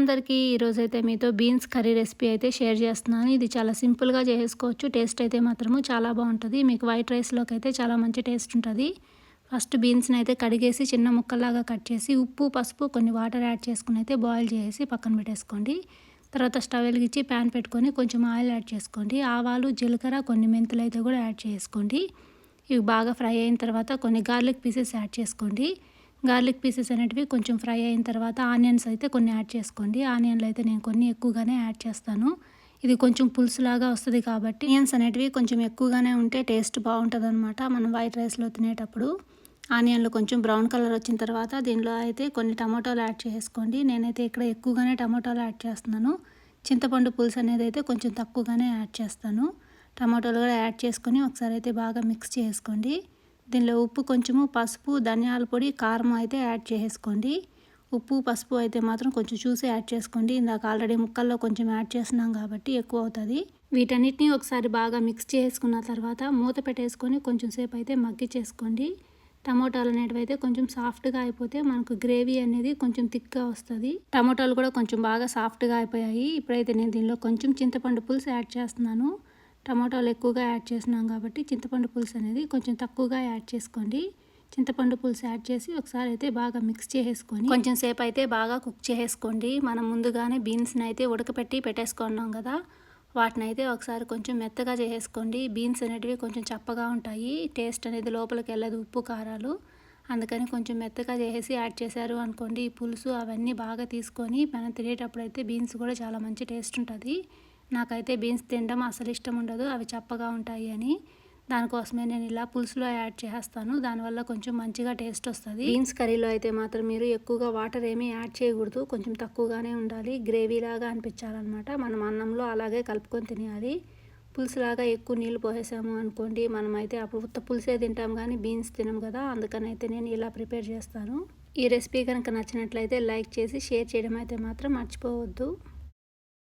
అందరికీ ఈరోజైతే మీతో బీన్స్ కర్రీ రెసిపీ అయితే షేర్ చేస్తున్నాను. ఇది చాలా సింపుల్గా చేసుకోవచ్చు. టేస్ట్ అయితే మాత్రము చాలా బాగుంటుంది. మీకు వైట్ రైస్లోకి అయితే చాలా మంచి టేస్ట్ ఉంటుంది. ఫస్ట్ బీన్స్ని అయితే కడిగేసి చిన్న ముక్కల్లాగా కట్ చేసి ఉప్పు పసుపు కొన్ని వాటర్ యాడ్ చేసుకుని అయితే బాయిల్ చేసి పక్కన పెట్టేసుకోండి. తర్వాత స్టవ్ వెలిగించి ప్యాన్ పెట్టుకొని కొంచెం ఆయిల్ యాడ్ చేసుకోండి. ఆవాలు జీలకర్ర కొన్ని మెంతులు అయితే కూడా యాడ్ చేసుకోండి. ఇవి బాగా ఫ్రై అయిన తర్వాత కొన్ని గార్లిక్ పీసెస్ యాడ్ చేసుకోండి. గార్లిక్ పీసెస్ అనేటివి కొంచెం ఫ్రై అయిన తర్వాత ఆనియన్స్ అయితే కొన్ని యాడ్ చేసుకోండి. ఆనియన్లు అయితే నేను కొన్ని ఎక్కువగానే యాడ్ చేస్తాను. ఇది కొంచెం పులుసులాగా వస్తుంది కాబట్టి ఆనియన్స్ అనేటివి కొంచెం ఎక్కువగానే ఉంటే టేస్ట్ బాగుంటుంది అనమాట మనం వైట్ రైస్లో తినేటప్పుడు ఆనియన్లు కొంచెం బ్రౌన్ కలర్ వచ్చిన తర్వాత దీనిలో అయితే కొన్ని టమాటోలు యాడ్ చేసుకోండి. నేనైతే ఇక్కడ ఎక్కువగానే టమాటోలు యాడ్ చేస్తున్నాను. చింతపండు పులుసు అనేది అయితే కొంచెం తక్కువగానే యాడ్ చేస్తాను. టమాటోలు కూడా యాడ్ చేసుకొని ఒకసారి అయితే బాగా మిక్స్ చేసుకోండి. దీనిలో ఉప్పు కొంచెము పసుపు ధనియాల పొడి కారం అయితే యాడ్ చేసుకోండి ఉప్పు పసుపు అయితే మాత్రం కొంచెం చూసి యాడ్ చేసుకోండి. ఇందాక ఆల్రెడీ ముక్కల్లో కొంచెం యాడ్ చేస్తున్నాం కాబట్టి ఎక్కువ అవుతుంది. వీటన్నిటిని ఒకసారి బాగా మిక్స్ చేసుకున్న తర్వాత మూత పెట్టేసుకొని కొంచెం సేపు అయితే మగ్గి చేసుకోండి. టమోటాలు అనేటివి అయితే కొంచెం సాఫ్ట్గా అయిపోతే మనకు గ్రేవీ అనేది కొంచెం థిక్గా వస్తుంది. టమోటాలు కూడా కొంచెం బాగా సాఫ్ట్గా అయిపోయాయి. ఇప్పుడైతే నేను దీనిలో కొంచెం చింతపండు పులుసు యాడ్ చేస్తున్నాను. టమాటాలు ఎక్కువగా యాడ్ చేసినాం కాబట్టి చింతపండు పులుసు అనేది కొంచెం తక్కువగా యాడ్ చేసుకోండి. చింతపండు పులుసు యాడ్ చేసి ఒకసారి అయితే బాగా మిక్స్ చేసేసుకొని కొంచెం సేపు అయితే బాగా కుక్ చేసేసుకోండి. మనం ముందుగానే బీన్స్ని అయితే ఉడకపెట్టి పెట్టేసుకున్నాం కదా వాటిని అయితే ఒకసారి కొంచెం మెత్తగా చేసేసుకోండి. బీన్స్ అనేటివి కొంచెం చప్పగా ఉంటాయి టేస్ట్ అనేది లోపలికి వెళ్ళదు ఉప్పు కారాలు. అందుకని కొంచెం మెత్తగా చేసేసి యాడ్ చేశారు అనుకోండి ఈ పులుసు అవన్నీ బాగా తీసుకొని మనం తినేటప్పుడు అయితే బీన్స్ కూడా చాలా మంచి టేస్ట్ ఉంటుంది. నాకైతే బీన్స్ తినడం అసలు ఇష్టం ఉండదు అవి చప్పగా ఉంటాయి అని. దానికోసమే నేను ఇలా పులుసులో యాడ్ చేస్తాను. దానివల్ల కొంచెం మంచిగా టేస్ట్ వస్తుంది. బీన్స్ కర్రీలో అయితే మాత్రం మీరు ఎక్కువగా వాటర్ ఏమీ యాడ్ చేయకూడదు. కొంచెం తక్కువగానే ఉండాలి. గ్రేవీ లాగా అనిపించాలన్నమాట. మనం అన్నంలో అలాగే కలుపుకొని తినేయాలి. పులుసులాగా ఎక్కువ నీళ్ళు పోసేసాము అనుకోండి మనమైతే అప్పుడు ఉత్త పులుసే తింటాం కానీ బీన్స్ తినం కదా. అందుకని అయితే నేను ఇలా ప్రిపేర్ చేస్తాను. ఈ రెసిపీ కనుక నచ్చినట్లయితే లైక్ చేసి షేర్ చేయడం అయితే మాత్రం మర్చిపోవద్దు.